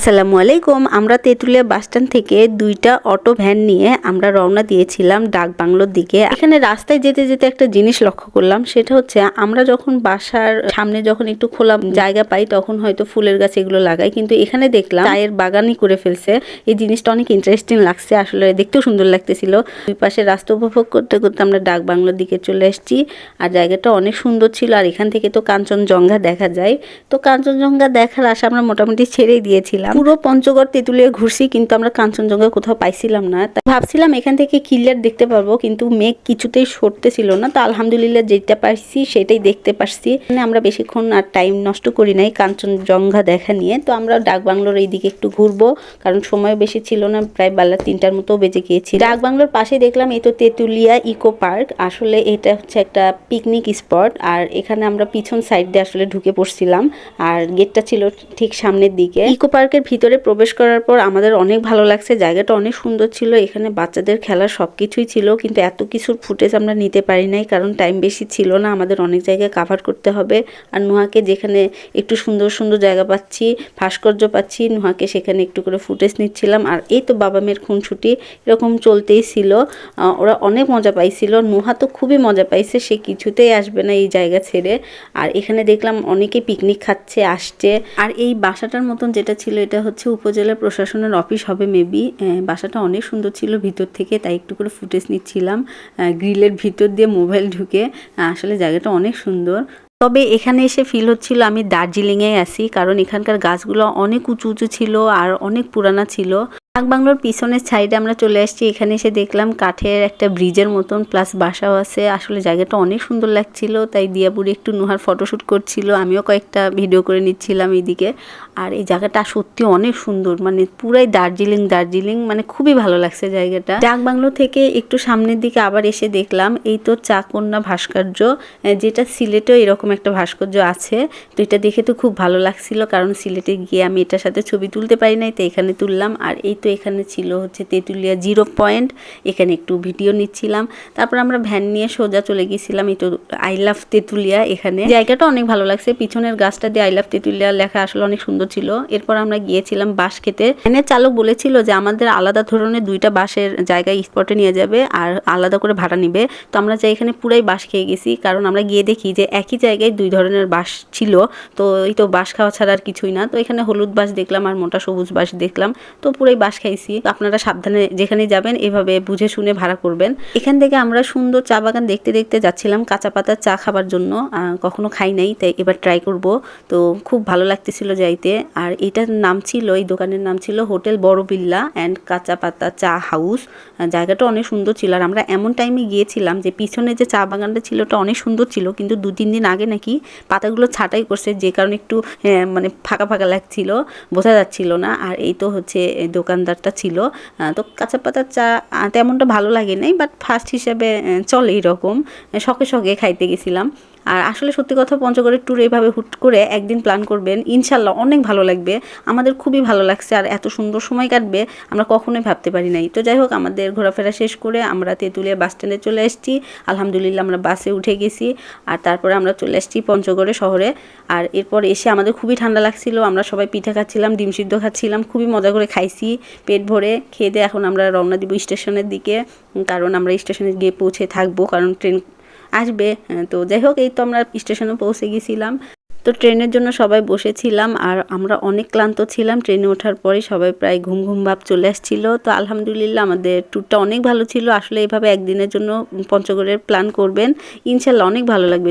আসসালামু আলাইকুম। আমরা তেঁতুলিয়া বাসস্ট্যান্ড থেকে দুইটা অটো ভ্যান নিয়ে আমরা রওনা দিয়েছিলাম ডাক বাংলোর দিকে। এখানে রাস্তায় যেতে যেতে একটা জিনিস লক্ষ্য করলাম, সেটা হচ্ছে আমরা যখন বাসার সামনে যখন একটু খোলা জায়গা পাই, তখন হয়তো ফুলের গাছ এগুলো লাগাই, কিন্তু এখানে দেখলাম চায়ের বাগানই করে ফেলছে। এই জিনিসটা অনেক ইন্টারেস্টিং লাগছে, আসলে দেখতেও সুন্দর লাগতেছিল। দুই পাশে রাস্তা উপভোগ করতে করতে আমরা ডাক বাংলোর দিকে চলে এসেছি, আর জায়গাটা অনেক সুন্দর ছিল, আর এখান থেকে তো কাঞ্চনজঙ্ঘা দেখা যায়। তো কাঞ্চনজঙ্ঘা দেখার আশা আমরা মোটামুটি ছেড়েই দিয়েছিলাম। পুরো পঞ্চগড় তেঁতুলিয়া ঘুরছি, কিন্তু আমরা কাঞ্চনজঙ্ঘা কোথাও পাইছিলাম না। তাই ভাবছিলাম এখান থেকে ক্লিয়ার দেখতে পারব, কিন্তু মেঘ কিছুতেই সরতেছিল না। তো আলহামদুলিল্লাহ যেটা পারছি সেটাই দেখতে পারছি। মানে আমরা বেশিক্ষণ আর টাইম নষ্ট করি নাই কাঞ্চনজঙ্ঘা দেখা নিয়ে। তো আমরা ডাক বাংলোর এই দিকে একটু ঘুরবো, কারণ সময় বেশি ছিল না, প্রায় বেলা তিনটার মতো বেজে গিয়েছি ডাক বাংলোর পাশে দেখলাম এই তো তেঁতুলিয়া ইকো পার্ক। আসলে এটা হচ্ছে একটা পিকনিক স্পট আর এখানে আমরা পিছন সাইড দিয়ে আসলে ঢুকে পড়ছিলাম। আর গেটটা ছিল ঠিক সামনের দিকে। ইকো পার্কের ভিতরে প্রবেশ করার পর আমাদের অনেক ভালো লাগছে। জায়গাটা অনেক সুন্দর ছিল, এখানে বাচ্চাদের খেলার সব কিছুই ছিল, কিন্তু এত কিছুর ফুটেজ আমরা নিতে পারি নাই, কারণ টাইম বেশি ছিল না। আমাদের অনেক জায়গায় কাভার করতে হবে। আর নুহাকে যেখানে একটু সুন্দর সুন্দর জায়গা পাচ্ছি, ভাস্কর্য পাচ্ছি, নুহাকে সেখানে একটু করে ফুটেজ নিচ্ছিলাম। আর এই তো বাবা মেয়ের খুনছুটি এরকম চলতেই ছিল। ওরা অনেক মজা পাইছিল। নুহা তো খুবই মজা পাইছে, সে কিছুতেই আসবে না এই জায়গা ছেড়ে। আর এখানে দেখলাম অনেকে পিকনিক খাচ্ছে, আসছে। আর এই বাসাটার মতন যেটা ছিল এটা হচ্ছে উপজেলা প্রশাসনের অফিস হবে মেবি বাসাটা অনেক সুন্দর ছিল ভিতর থেকে, তাই একটু করে ফুটেজ নিচ্ছিলাম। গ্রিলের ভিতর দিয়ে মোবাইল ঢুকে আসলে জায়গাটা অনেক সুন্দর। তবে এখানে এসে ফিল হচ্ছিল আমি দার্জিলিংয়ে আসি কারণ এখানকার গাছগুলো অনেক উঁচু উঁচু ছিল আর অনেক পুরানা ছিল। ডাক বাংলোর পিছনের সাইডে আমরা চলে আসছি। এখানে এসে দেখলাম কাঠের একটা ব্রিজের মতন প্লাস বাসাও আছে। আসলে জায়গাটা অনেক সুন্দর লাগছিল, তাই দিয়াপুরি একটু নুহার ফটোশ্যুট করছিল। আমিও কয়েকটা ভিডিও করে নিচ্ছিলাম এইদিকে আর এই জায়গাটা সত্যি অনেক সুন্দর মানে পুরাই দার্জিলিং দার্জিলিং মানে খুবই ভালো লাগছে জায়গাটা। ডাক বাংলো থেকে একটু সামনের দিকে আবার এসে দেখলাম, এই তো চাকন্যা ভাস্কর্য যেটা সিলেটেও এরকম একটা ভাস্কর্য আছে। তো এটা দেখে তো খুব ভালো লাগছিল, কারণ সিলেটে গিয়ে আমি এটার সাথে ছবি তুলতে পারি নাই তো এখানে তুললাম। আর এই তো এখানে ছিল হচ্ছে তেঁতুলিয়া জিরো পয়েন্ট। এখানে একটু ভিডিও নিচ্ছিলাম। তারপর আমরা ভ্যান নিয়ে সোজা চলে গেছিলাম এই তো আই লাভ তেঁতুলিয়া এখানে। জায়গাটা অনেক ভালো লাগছে। পিছনের গাছটা দিয়ে আই লাভ তেঁতুলিয়া লেখা আসলে অনেক সুন্দর ছিল। এরপর আমরা গিয়েছিলাম বাস খেতে। ভ্যানের চালক বলেছিল যে আমাদের আলাদা ধরনের দুইটা বাসের জায়গায় স্পটে নিয়ে যাবে আর আলাদা করে ভাড়া নিবে। তো আমরা যাই এখানে পুরাই বাস খেয়ে গেছি। কারণ আমরা গিয়ে দেখি যে একই জায়গায় দুই ধরনের বাস ছিল। তো এই তো বাস খাওয়া ছাড়া আর কিছুই না। তো এখানে হলুদ বাস দেখলাম আর মোটা সবুজ বাস দেখলাম। তো পুরাই বাস খাইছি, তো আপনারা সাবধানে যেখানে যাবেন, এভাবে বুঝে শুনে ভাড়া করবেন। এখান থেকে আমরা সুন্দর চা বাগান দেখতে দেখতে যাচ্ছিলাম, কাঁচা পাতার চা খাবার জন্য কখনো খাই নাই, তাই এবার ট্রাই করব। তো খুব ভালো লাগতেছিল যাইতে। আর এটার নাম ছিল, এই দোকানের নাম ছিল হোটেল বড় বিল্লা অ্যান্ড কাঁচা পাতা চা হাউস। জায়গাটা অনেক সুন্দর ছিল। আর আমরা এমন টাইমে গিয়েছিলাম যে পিছনে যে চা বাগানটা ছিল, ওটা অনেক সুন্দর ছিল, কিন্তু দু তিন দিন আগে নাকি পাতাগুলো ছাঁটাই করছে, যে কারণে একটু মানে ফাঁকা ফাঁকা লাগছিল, বোঝা যাচ্ছিল না। আর এই তো হচ্ছে এই দোকানদারটা ছিল। তো কাঁচা পাতার চা তেমনটা ভালো লাগে নাই বাট ফার্স্ট হিসাবে চলে এরকম। শখে শখে খাইতে গেছিলাম। আর আসলে সত্যি কথা পঞ্চগড়ের ট্যুর এইভাবে হুট করে একদিন প্ল্যান করবেন ইনশাল্লাহ অনেক ভালো লাগবে। আমাদের খুবই ভালো লাগছে আর এত সুন্দর সময় কাটবে, আমরা কখনোই ভাবতে পারি নাই। তো যাই হোক, আমাদের ঘোরাফেরা শেষ করে আমরা তেঁতুলিয়া বাস স্ট্যান্ডে চলে এসেছি। আলহামদুলিল্লাহ আমরা বাসে উঠে গেছি। আর তারপরে আমরা চলে এসেছি পঞ্চগড়ে শহরে। আর এরপর এসে আমাদের খুবই ঠান্ডা লাগছিল, আমরা সবাই পিঠা খাচ্ছিলাম, ডিম সিদ্ধ খাচ্ছিলাম, খুবই মজা করে খাইছি। পেট ভরে খেয়ে দিয়ে এখন আমরা রওনা দিব স্টেশনের দিকে কারণ আমরা স্টেশনে গিয়ে পৌঁছে থাকব, কারণ ট্রেন আসবে তো যাই হোক, এই তো আমরা স্টেশনে পৌঁছে গেছিলাম। তো ট্রেনের জন্য সবাই বসেছিলাম আর আমরা অনেক ক্লান্ত ছিলাম, ট্রেনে ওঠার পরে সবাই প্রায় ঘুম ঘুম ভাব চলে আসছিল। তো আলহামদুলিল্লাহ আমাদের ট্যুরটা অনেক ভালো ছিল, আসলে এভাবে একদিনের জন্য পঞ্চগড়ের প্ল্যান করবেন, ইনশাল্লাহ অনেক ভালো লাগবে।